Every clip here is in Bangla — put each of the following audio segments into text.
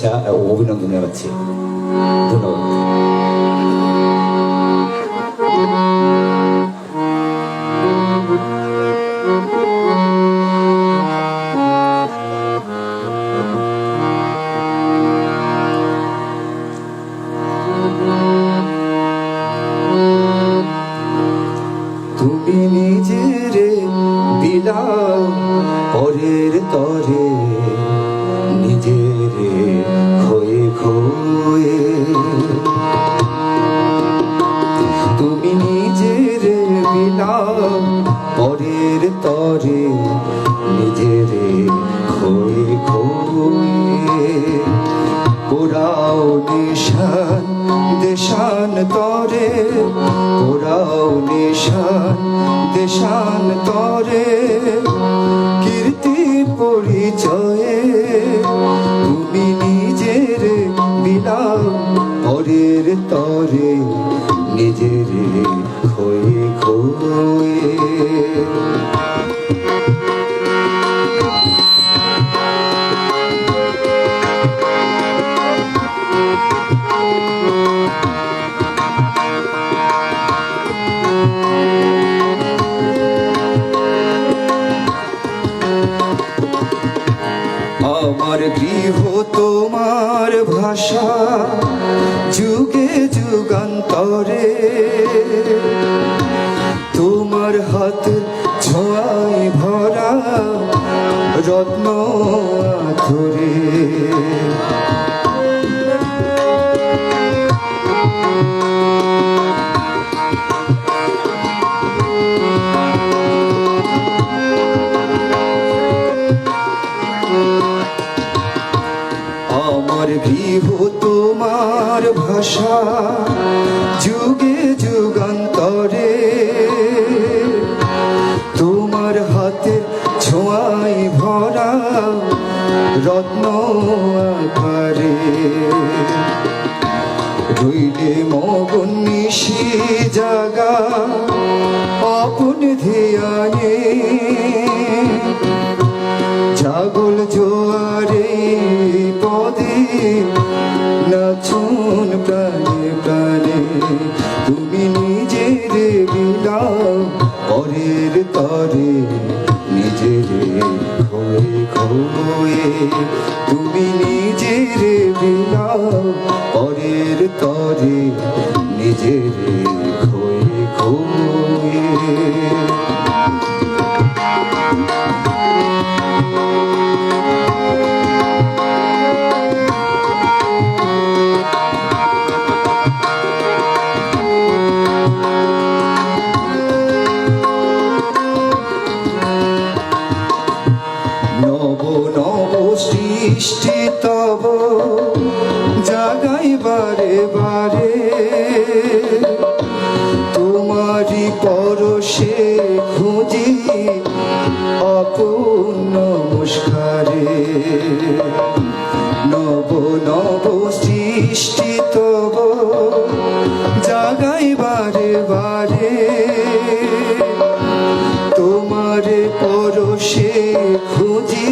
শুভেচ্ছা ও অভিনন্দন জানাচ্ছি ধন্যবাদ তুমি নিজেরে বিলাও পরের তরে তুমি নিজের বিলাও পরের তরে নিজের খয়ে খয়ে। পোড়াও নিশান, দেশান তরে, পোড়াও নিশান, দেশান তরে। কীর্তি পরিচয়ে তুমি নিজের বিলাও পরের তরে নিজের খয়ে খয়ে। আমার গৃহ তোমার ভাষা যুগে যুগান্তরে। তোমার হাত ছোঁয়ায় ভরা রত্ন আথরে তোমার যুগে যুগান্তরে। তোমার হাতে ছোঁয়াই ভরা রত্ন আকারে রইলে মগন নিশি জাগা আপন ধিয়ানে। জাগল জোয়ারে পদে প্রাণে প্রাণে তুমি নিজের বিলাও পরের তরে নিজের খোয়ে খোয়ে তুমি নিজের বিলাও পরের তরে নিজের খোয়ে খোয়ে খুঁজি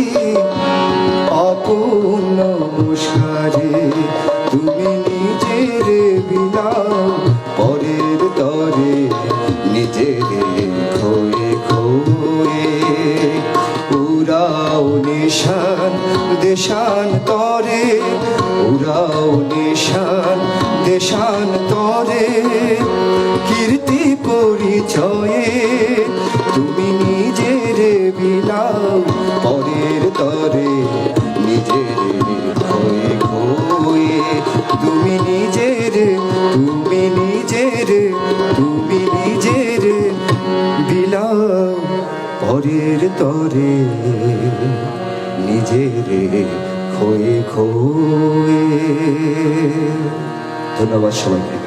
অপূর্ণ নমস্কারে তুমি নিজের বিলাও পরের তরে, নিজের খোয়ে খোয়ে উড়াও নিশান দেশান তরে, উড়াও নিশান দেশান তরে, কীর্তি পরিচয়ে তুমি নিজের তুমি নিজের তুমি নিজের বিলাও পরের তরে। নিজের খয়ে খয়ে ধন্যবাদ সবাইকে।